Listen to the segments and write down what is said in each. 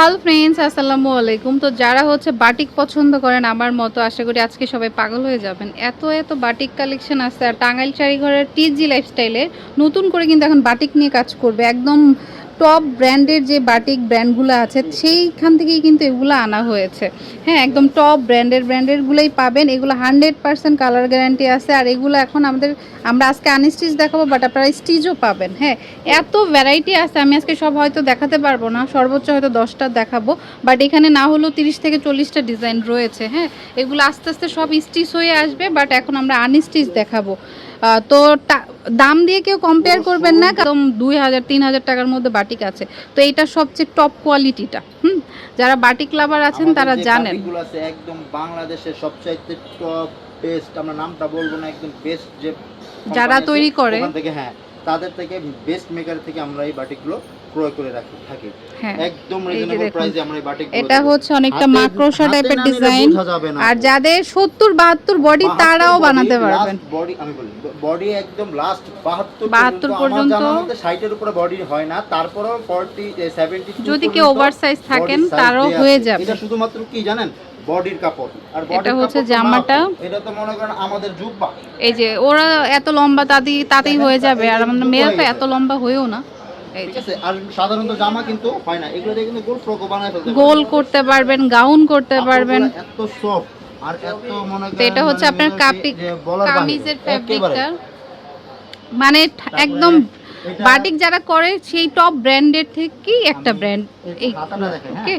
Hello friends, আসসালামু আলাইকুম। তো যারা হচ্ছে বাটিক পছন্দ করেন, আমার মতো আশা করি আজকে সবাই পাগল হয়ে যাবেন। এত এত বাটিক কালেকশন আছে আর টাঙ্গাইল চারিঘরের টিজি লাইফস্টাইলে নতুন করে কিন্তু এখন বাটিক নিয়ে কাজ করবে। একদম টপ ব্র্যান্ডের যে বাটিক ব্র্যান্ডগুলো আছে, সেইখান থেকেই কিন্তু এগুলো আনা হয়েছে। হ্যাঁ একদম টপ ব্র্যান্ডের ব্র্যান্ডেরগুলোই পাবেন। এগুলো হান্ড্রেড পার্সেন্ট কালার গ্যারান্টি আছে। আর এগুলো এখন আমাদের, আমরা আজকে আনস্টিচ দেখাবো বাট আপনারা স্টিচও পাবেন। হ্যাঁ এত ভ্যারাইটি আছে, আমি আজকে সব হয়তো দেখাতে পারব না। সর্বোচ্চ হয়তো দশটা দেখাবো। বাট এখানে না হলেও তিরিশ থেকে চল্লিশটা ডিজাইন রয়েছে। হ্যাঁ এগুলো আস্তে আস্তে সব স্টিচ হয়ে আসবে। বাট এখন আমরা আনস্টিচ দেখাবো। তো দাম দিয়ে কেউ কম্পেয়ার করবেন না কারণ দুই হাজার তিন হাজার টাকার মধ্যে বাটিক আছে। তো এইটা সবচেয়ে টপ কোয়ালিটিটা হুম? যারা বাটিক লাভার আছেন তারা জানেন। একদম বাংলাদেশের সবচাইতে টপ বেস্ট আমরা নামটা বলব না একদম বেস্ট যে যারা তৈরি করে। থেকে হ্যাঁ তাদের থেকে বেস্ট মেকার থেকে আমরা এই বাটিকগুলো ক্রয় করে রাখি থাকি। হ্যাঁ। একদম রিজনেবল প্রাইসে আমরা এই বাটিকগুলো এটা হচ্ছে অনেকটা হাতে টাইপের ডিজাইন আর যাদের সত্তর বাহাত্তর বডি তারাও বানাতে পারবেন। body আমি বলি বডি একদম লাস্ট 72 72 পর্যন্ত। আমার 60 এর উপরে বডি হয় না তারপরেও 40 70 যদি কেউ oversize থাকেন, তারও হয়ে যাবে। এটা শুধুমাত্র কি জানেন? বডির কাপড়। আর এটা হচ্ছে জামাটা। এটা তো মনে করেন আমাদের জুব্বা। এই যে ওরা এত লম্বা তাতেই তাতেই হয়ে যাবে। আর আমাদের মেয়েরা তো এত লম্বা হয়েও না। এই ঠিক যে আছে সাধারণত জামা কিন্তু হয় না এগুলো দিয়ে কিন্তু গোল ফ্রকও বানায় ফেলতে গোল করতে পারবেন গাউন করতে পারবেন। এত সফট আর এত মনে এটা হচ্ছে মানে আপনার কাপি কামিজের ফ্যাব্রিকটা মানে একদম বাটিক যারা করে সেই টপ ব্র্যান্ডের থেকেই একটা ব্র্যান্ড এই ওকে?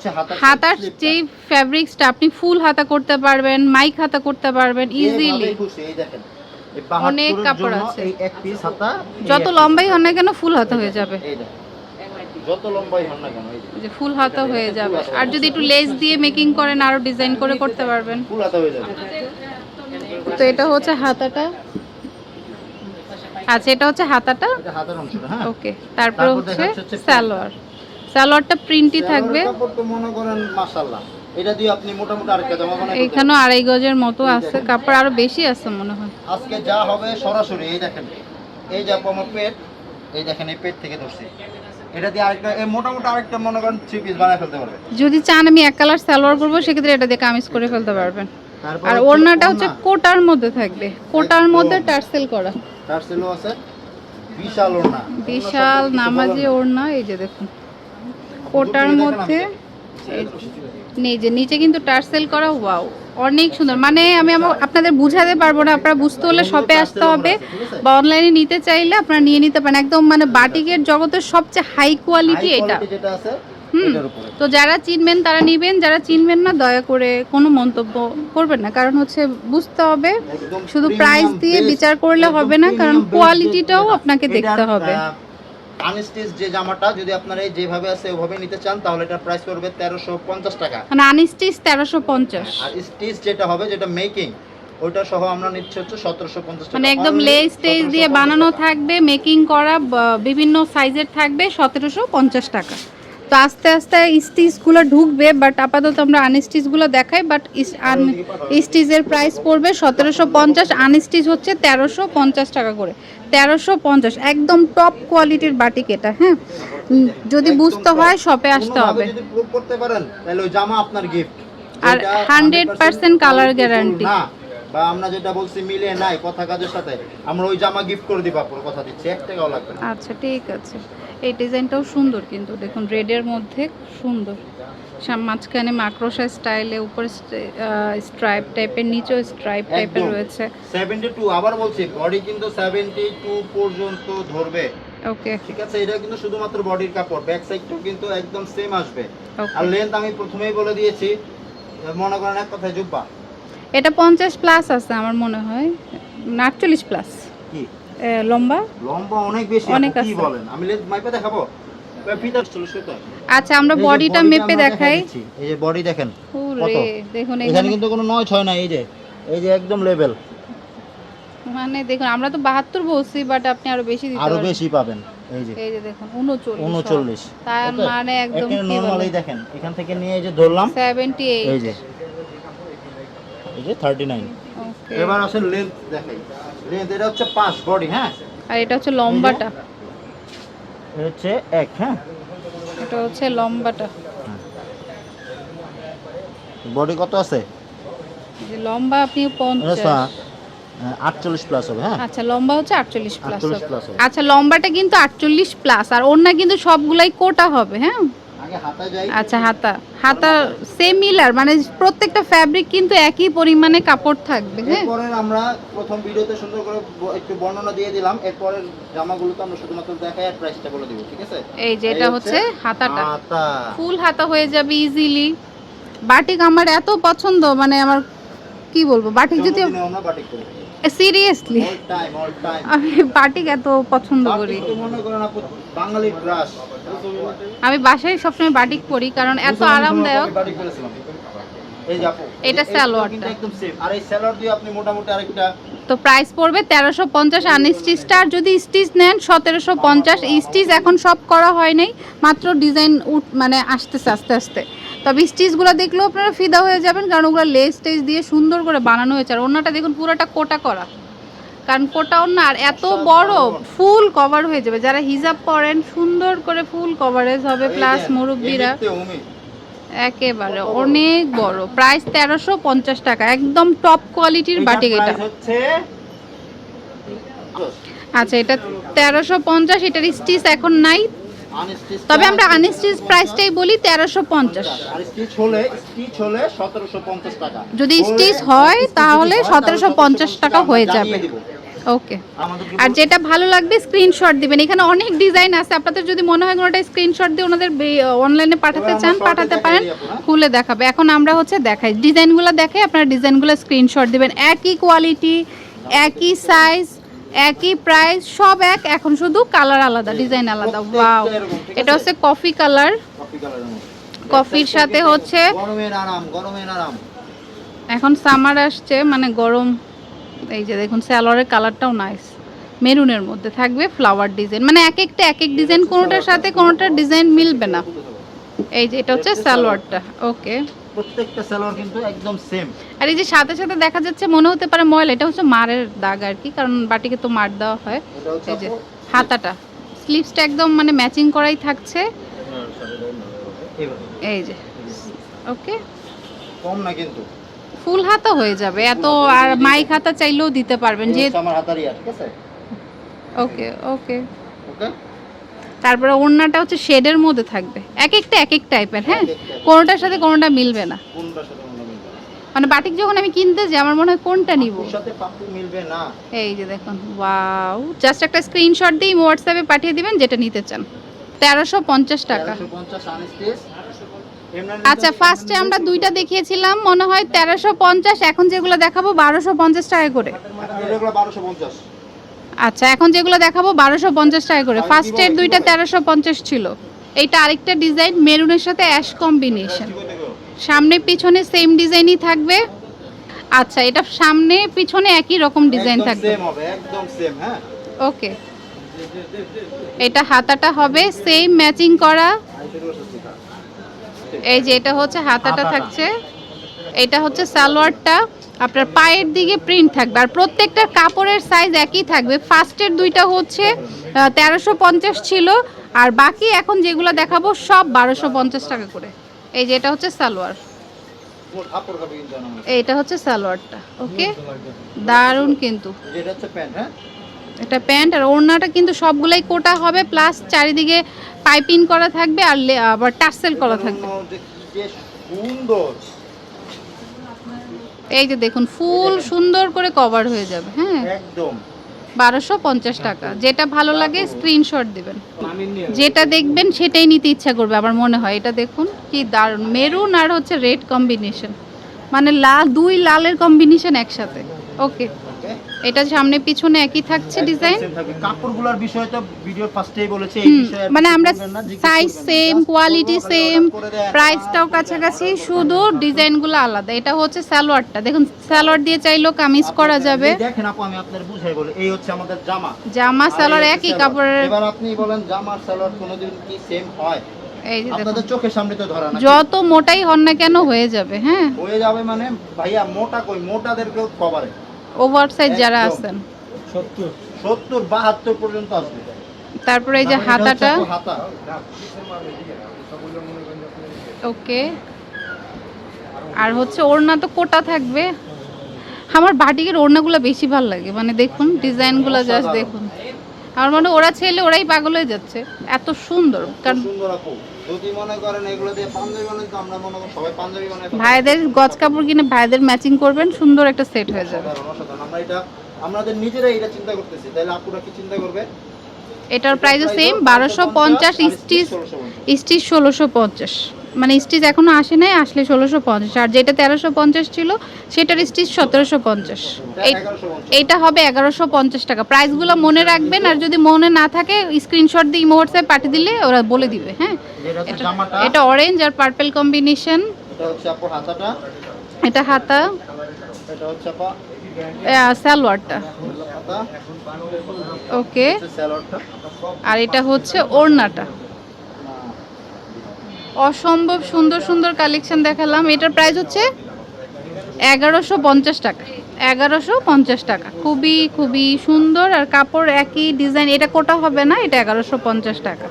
যে হাতার যেই ফ্যাব্রিক্সটা আপনি ফুল হাতা করতে পারবেন মাইক হাতা করতে পারবেন ইজিলি এই দেখেন। অনেক কাপড় আছে। এই এক piece হাতা, যত লম্বাই হন না কেন ফুল হাতা হয়ে যাবে। যত লম্বাই হন না কেন যে, ফুল হাতা হয়ে যাবে। আর যদি একটু লেস দিয়ে মেকিং করেন আরও ডিজাইন করে করতে পারবেন। ফুল হাতা হয়ে যাবে। তো এটা হচ্ছে হাতাটা। আচ্ছা এটা হচ্ছে হাতাটা? হ্যাঁ। ওকে তারপর হচ্ছে সালোয়ার। সালোয়ারটা প্রিন্টই থাকবে। মনে করেন মাশাআল্লাহ। এটা দিয়ে আপনি মোটামুটি আরেকটা জামা ফেলতে আড়াই গজের মতো আছে কাপড় আরও বেশি আছে মনে হয়। আজকে যা হবে সরাসরি এই দেখেন। এই যে আমার পেট এই দেখেন এই পেট থেকে ধরছি। এটা দিয়ে আরেকটা এই মোটামুটি আরেকটা মনে করেন থ্রি পিস ফেলতে যদি চান আমি এক কালার সালোয়ার করব সেক্ষেত্রে এটা দিয়ে কামিজ করে ফেলতে পারবেন। আর ওড়নাটা হচ্ছে কোটার মধ্যে থাকবে। কোটার মধ্যে টার্সেল করা। তার সেলো আছে। বিশাল ওড়না। বিশাল নামাজি ওড়না এই যে দেখুন। কোটার মধ্যে নেই যে নিচে কিন্তু টার্সেল করা ওয়াও অনেক সুন্দর। মানে আমি আমার আপনাদের বুঝাতে পারব না আপনারা বুঝতে হলে শপে আসতে হবে বা অনলাইনে নিতে চাইলে আপনারা নিয়ে নিতে পারেন। একদম মানে বাটিকের জগতের সবচেয়ে হাই কোয়ালিটি এটা। হুম। তো যারা চিনবেন তারা নিবেন যারা চিনবেন না দয়া করে কোনো মন্তব্য করবেন না। কারণ হচ্ছে বুঝতে হবে শুধু প্রাইস দিয়ে বিচার করলে হবে না কারণ কোয়ালিটিটাও আপনাকে দেখতে হবে। আনস্টিচ যে জামাটা যদি আপনারা এই যেভাবে আছে ওভাবে নিতে চান তাহলে এটার প্রাইস পড়বে তেরোশো পঞ্চাশ টাকা। মানে আনস্টিচ তেরোশো পঞ্চাশ। আর স্টিচ যেটা হবে যেটা মেকিং ওটা সহ আমরা নিচ্ছি হচ্ছে সতেরোশো পঞ্চাশ মানে একদম লেস টেস দিয়ে বানানো থাকবে মেকিং করা বিভিন্ন সাইজের থাকবে সতেরোশো পঞ্চাশ টাকা। তো আস্তে আস্তে স্টিচগুলো ঢুকবে বাট আপাতত আমরা আনস্টিচগুলো দেখাই বাট স্টিচের প্রাইস পড়বে সতেরোশো পঞ্চাশ আনস্টিচ হচ্ছে তেরোশো পঞ্চাশ টাকা করে। তেরোশো পঞ্চাশ একদম টপ কোয়ালিটির বাটিক এটা হ্যাঁ? যদি বুঝতে হয় শপে আসতে হবে। আর 100% কালার গ্যারান্টি বা আমরা যেটা বলছি মিলে নাই কথা কাজের সাথে আমরা ওই জামা গিফট করে দিব আপনার কথা দিচ্ছি এক টাকাও লাগবে আচ্ছা ঠিক আছে। এই ডিজাইনটাও সুন্দর কিন্তু। দেখুন রেডের মধ্যে সুন্দর। মাঝখানে মাক্রোসা স্টাইলে উপরে স্ট্রাইপ টাইপের নিচেও স্ট্রাইপ টাইপের। রয়েছে। 72 আবার বলছি বডি কিন্তু 72 পর্যন্ত ধরবে। ওকে ঠিক আছে এটা কিন্তু শুধুমাত্র বডির কাপড় ব্যাক সাইডটাও কিন্তু একদম সেম আসবে। আর লেন্থ আমি প্রথমেই বলে দিয়েছি মনে করেন এক কথায় জুব্বা। এটা পঞ্চাশ প্লাস আছে আমার মনে হয় না আটচল্লিশ প্লাস কি লম্বা? লম্বা অনেক বেশি অনেক কি বলেন? আমি লেন্থ মাইপে দেখাবো। আচ্ছা আমরা বডিটা মেপে দেখাই। এই যে বডি দেখেন ওরে দেখুন এখানে কিন্তু কোনো নয় ছয় না এই যে। এই যে একদম লেভেল। মানে দেখুন আমরা তো বাহাত্তর বলছি বাট আপনি আরও বেশি দিতে আরও বেশি পাবেন এই যে। এই যে দেখুন উনচল্লিশ উনচল্লিশ তার মানে একদম নর্মালি দেখেন এখান থেকে নিয়ে এই যে ধরলাম সেভেন্টি এই যে। এই যে থার্টি নাইন ওকে এবার আসেন লেন্থ দেখাই। এটা হচ্ছে পাঁচ বডি হ্যাঁ? আর এটা হচ্ছে লম্বাটা। এটা হচ্ছে এক হ্যাঁ? এটা হচ্ছে লম্বাটা। বডি কত আছে? যে লম্বা আপনি পঞ্চাশ। আটচল্লিশ প্লাস হবে হ্যাঁ? আচ্ছা লম্বা হচ্ছে আটচল্লিশ প্লাস 48 plus হবে। আচ্ছা লম্বাটা কিন্তু আটচল্লিশ প্লাস আর ওড়না কিন্তু সবগুলাই কোটা হবে হ্যাঁ? আচ্ছা হাতা। হাতা সেম মিলার মানে প্রত্যেকটা ফ্যাব্রিক কিন্তু একই পরিমাণে কাপড় থাকবে হ্যাঁ? আমরা প্রথম ভিডিওতে সুন্দর করে একটু বর্ণনা দিয়ে দিলাম। জামাগুলো তো আমরা শুধুমাত্র দেখাই আর প্রাইসটা বলে দিব ঠিক আছে? এই যে এটা হচ্ছে হাতাটা। হাতা। ফুল হাতা হয়ে যাবে ইজিলি বাটিক আমার এত পছন্দ মানে আমার কি বলব বাটিক যদি আমরা বাটিক করি seriously all time all time আমি বাটিক এত পছন্দ করি। মনে করেন বাঙালির ক্রাশ আমি বাসায় সবসময় বাটিক পরি কারণ এত আরামদায়ক। এটা এই- এই সালোয়ারটা। একদম সেম আর এই সালোয়ার দিয়ে আপনি মোটামুটি আরেকটা তো প্রাইস পড়বে তেরোশো পঞ্চাশ আর যদি স্টিচ নেন সতেরোশো পঞ্চাশ। স্টিচ এখন সব করা হয় নাই মাত্র ডিজাইন উঠ মানে আসতেছে আস্তে আস্তে। তবে স্টিচগুলো দেখলেও আপনারা ফিদা হয়ে যাবেন কারণ ওগুলো লেস টেস দিয়ে সুন্দর করে বানানো হয়েছে। আর ওনাটা দেখুন পুরোটা কোটা করা। কারণ কোটা না আর এত বড় ফুল কভার হয়ে যাবে। যারা হিজাব পরেন সুন্দর করে ফুল কভারেজ হবে প্লাস মুরব্বীরা। একেবারে অনেক বড়। প্রাইস তেরোশো পঞ্চাশ টাকা একদম টপ কোয়ালিটির বাটিক এটা। আচ্ছা এটা তেরোশো পঞ্চাশ এটার স্টিচ এখন নাই। তবে আমরা আনস্টিচ প্রাইসটাই বলি তেরোশো পঞ্চাশ। আর স্টিচ হলে স্টিচ হলে সতেরোশো পঞ্চাশ টাকা। যদি স্টিচ হয় তাহলে সতেরোশো পঞ্চাশ টাকা হয়ে যাবে। ওকে। আর যেটা ভালো লাগবে স্ক্রিনশট দিবেন। এখানে অনেক ডিজাইন আছে। আপনাদের যদি মনে হয় কোনোটা স্ক্রিনশট দিয়ে ওনাদের অনলাইনে পাঠাতে চান পাঠাতে পারেন? খুলে দেখাবে। এখন আমরা হচ্ছে দেখাই। ডিজাইনগুলো দেখে আপনারা ডিজাইনগুলো স্ক্রিনশট দিবেন। একই কোয়ালিটি একই সাইজ একই প্রাইস সব এক। এখন শুধু কালার আলাদা ডিজাইন আলাদা। ওয়াও এটা হচ্ছে কফি কালার। কফির সাথে হচ্ছে এখন সামার আসছে মানে গরম। এই যে দেখুন স্যালোয়ারের কালারটাও নাইস মেরুনের মধ্যে থাকবে ফ্লাওয়ার ডিজাইন মানে এক একটা এক এক ডিজাইন কোনোটার সাথে কোনোটার ডিজাইন মিলবে না। এই যে এটা হচ্ছে সালোয়ারটা ওকে প্রত্যেকটা সালোয়ার কিন্তু একদম সেম আর এই যে সাথে সাথে দেখা যাচ্ছে মনে হতে পারে ময়লা এটা হচ্ছে মারের দাগ আর কি কারণ বাটিকে তো মার দেওয়া হয়। এই যে হাতাটা স্লিভসটা একদম মানে ম্যাচিং করাই থাকছে। এইভাবে। এই যে ওকে কম না কিন্তু। ফুল হাতা হয়ে যাবে এত আর মাইক হাতা চাইলেও দিতে পারবেন যে আমার হাতারিয়া ঠিক আছে? ওকে ওকে। ওকে? তারপরে ওড়নাটা হচ্ছে শেডের মধ্যে থাকবে এক একটা এক এক টাইপের হ্যাঁ? কোনোটার সাথে কোনোটা মিলবে না। কোনটার সাথে কোনটা মিলবে না? মানে বাটিক যখন আমি কিনতে যাই আমার মনে হয় কোনটা নিব? আপুর সাথে পাপ্পু মিলবে না। এই যে দেখুন ওয়াও। জাস্ট একটা স্ক্রিনশট দিয়ে হোয়াটসঅ্যাপে পাঠিয়ে দিবেন যেটা নিতে চান। তেরোশো পঞ্চাশ টাকা। 1350 আনস্টিচ আচ্ছা ফার্স্টে আমরা দুইটা দেখিয়েছিলাম মনে হয় তেরোশো পঞ্চাশ এখন যেগুলো দেখাবো বারোশো পঞ্চাশ টাকা করে। আচ্ছা এখন যেগুলো দেখাবো বারোশো পঞ্চাশ টাকা করে। ফার্স্টের দুইটা তেরোশো পঞ্চাশ ছিল। এইটা আরেকটা ডিজাইন মেরুনের সাথে অ্যাশ কম্বিনেশন। সামনে পিছনে সেম ডিজাইনই থাকবে। আচ্ছা এটা সামনে পিছনে একই রকম ডিজাইন থাকবে। একদম সেম হ্যাঁ। ওকে এটা হাতাটা হবে সেম ম্যাচিং করা। এই যে এটা হচ্ছে হাতাটা। থাকছে। এটা হচ্ছে সালোয়ারটা। আপনার পায়ের দিকে প্রিন্ট থাকবে। আর প্রত্যেকটা কাপড়ের সাইজ একই থাকবে। ফার্স্টের দুইটা হচ্ছে তেরোশো পঞ্চাশ ছিল। আর বাকি এখন যেগুলো দেখাবো সব বারোশো পঞ্চাশ টাকা করে। এই যে এটা হচ্ছে সালোয়ার। এইটা হচ্ছে সালোয়ারটা। ওকে দারুণ কিন্তু। যেটা হচ্ছে প্যান্ট হ্যাঁ? এটা প্যান্ট আর ওড়নাটা কিন্তু সবগুলাই কোটা হবে প্লাস চারিদিকে পাইপিং করা থাকবে আর লে- আবার টার্সেল করা থাকবে। এই যে দেখুন ফুল সুন্দর করে কভার হয়ে যাবে হ্যাঁ। একদম। বারোশো পঞ্চাশ টাকা। যেটা ভালো লাগে স্ক্রিনশট দেবেন। যেটা দেখবেন সেটাই নিতে ইচ্ছা করবে আমার মনে হয়। এটা দেখুন কি দারুণ। মেরুন আর হচ্ছে রেড কম্বিনেশন মানে লাল দুই লালের কম্বিনেশন একসাথে। ওকে এটা সামনে পিছনে একই থাকছে ডিজাইন কাপড়গুলোর বিষয় তো ভিডিও ফার্স্টেই বলেছি এই বিষয়ে মানে আমরা সাইজ সেম কোয়ালিটি সেম প্রাইসটাও কাছাকাছি শুধু ডিজাইনগুলো আলাদা। এটা হচ্ছে সালোয়ারটা। দেখুন সালোয়ার দিয়ে চাইলেও কামিজ করা যাবে। দেখেন আপু আমি আপনার বুঝাই বলি এই হচ্ছে আমাদের জামা। জামা সালোয়ার একই কাপড়ের। এবার আপনি বলেন জামার সালোয়ার কোনোদিন কি সেম হয়? এই যে আপনাদের চোখের সামনে তো ধরা না যত মোটাই হন না কেন হয়ে যাবে হ্যাঁ? হয়ে যাবে মানে ভাইয়া মোটা কই? মোটাদেরকেও কভারে ওভার সাইজ যারা। আছেন। সত্তর। বাহাত্তর পর্যন্ত আসবে। তারপরে এই যে হাতাটা। হাতা। ওকে। আর হচ্ছে ওড়না তো কোটা থাকবে। আমার বাটিকের ওড়নাগুলো বেশি ভালো লাগে। মানে দেখুন ডিজাইনগুলো জাস্ট দেখুন। আমার মনে ওরা ছেলে ওরাই পাগল হয়ে যাচ্ছে। এত সুন্দর। কারণ যদি মনে করেন এগুলো দিয়ে পাঞ্জাবি বানাই তো আমরা মনে করি সবাই পাঞ্জাবি বানাই ভাইদের গজ কাপড় কিনে ভাইদের ম্যাচিং করবেন সুন্দর একটা সেট হয়ে যাবে। আমরা এটা আমাদের নিজেরাই এটা চিন্তা করতেছি। তাহলে আপুরা কি চিন্তা করবে? এটার প্রাইসও সেম বারোশো পঞ্চাশ স্টিচ স্টিচ ষোলোশো পঞ্চাশ। মানে স্টিচ এখনও আসে নাই আসলে ষোলোশো পঞ্চাশ। আর যেটা তেরোশো পঞ্চাশ ছিল সেটার স্টিচ সতেরোশো পঞ্চাশ। এই এইটা হবে এগারোশো পঞ্চাশ টাকা। প্রাইসগুলো মনে রাখবেন আর যদি মনে না থাকে স্ক্রিনশট দিয়ে ইমো হোয়াটসঅ্যাপ পাঠিয়ে দিলে ওরা বলে দিবে হ্যাঁ? এটা অরেঞ্জ আর পার্পেল কম্বিনেশন এটা হাতা। হাতা ওকে আর এটা হচ্ছে ওড়নাটা। অসম্ভব সুন্দর সুন্দর কালেকশন দেখালাম। এটার প্রাইস হচ্ছে এগারোশো পঞ্চাশ টাকা। এগারোশো পঞ্চাশ টাকা। খুবই খুবই সুন্দর আর কাপড় একই ডিজাইন এটা কোটা হবে না, এটা এগারোশো পঞ্চাশ টাকা।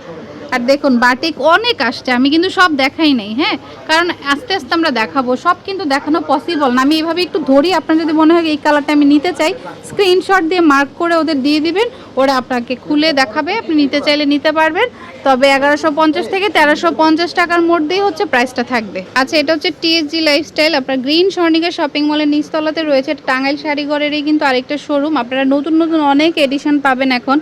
আর দেখুন বাটিক অনেক আসছে। আমি কিন্তু সব দেখাই নাই হ্যাঁ? কারণ আস্তে আস্তে আমরা দেখাবো। সব কিন্তু দেখানো পসিবল না। আমি এভাবে একটু ধরি, আপনার যদি মনে হয় এই কালারটা আমি নিতে চাই স্ক্রিনশট দিয়ে মার্ক করে ওদের দিয়ে দিবেন। ওরা আপনাকে খুলে দেখাবে, আপনি নিতে চাইলে নিতে পারবেন। তবে এগারোশো পঞ্চাশ থেকে তেরোশো পঞ্চাশ টাকার মধ্যেই হচ্ছে প্রাইসটা থাকবে। আচ্ছা এটা হচ্ছে টিএসজি লাইফস্টাইল আপনার গ্রিন স্বর্ণিকা শপিং মলের নিচতলাতে রয়েছে। টাঙ্গাইল শাড়িঘরেরই কিন্তু আরেকটা শোরুম আপনারা নতুন নতুন অনেক এডিশন পাবেন এখন।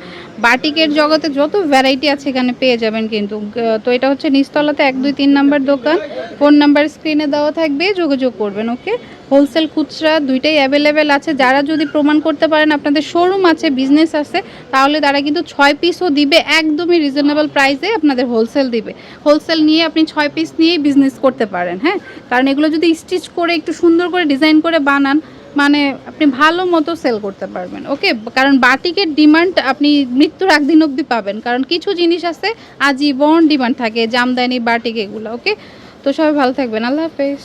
বাটিকের জগতে যত ভ্যারাইটি আছে এখানে পেয়ে যাবেন কিন্তু তো এটা হচ্ছে নিচতলাতে এক, দুই, তিন নাম্বার দোকান। ফোন নাম্বার স্ক্রিনে দেওয়া থাকবে, যোগাযোগ করবেন ওকে হোলসেল খুচরা দুইটাই অ্যাভেলেবেল আছে। যারা যদি প্রমাণ করতে পারেন, আপনাদের শোরুম আছে বিজনেস আছে, তাহলে তারা কিন্তু ছয় পিসও দিবে, একদমই রিজনেবল প্রাইসে আপনাদের হোলসেল দিবে। হোলসেল নিয়ে আপনি ছয় পিস নিয়েই বিজনেস করতে পারেন হ্যাঁ? কারণ এগুলো যদি স্টিচ করে, একটু সুন্দর করে ডিজাইন করে বানান মানে আপনি ভালো মতো সেল করতে পারবেন ওকে কারণ বাটিকের ডিমান্ড আপনি মৃত্যুর একদিন অব্দি পাবেন, কারণ কিছু জিনিস আছে, আজীবন ডিমান্ড থাকে, জামদানি, বাটিক এগুলো ওকে তো সবাই ভালো থাকবেন, আল্লাহ হাফেজ।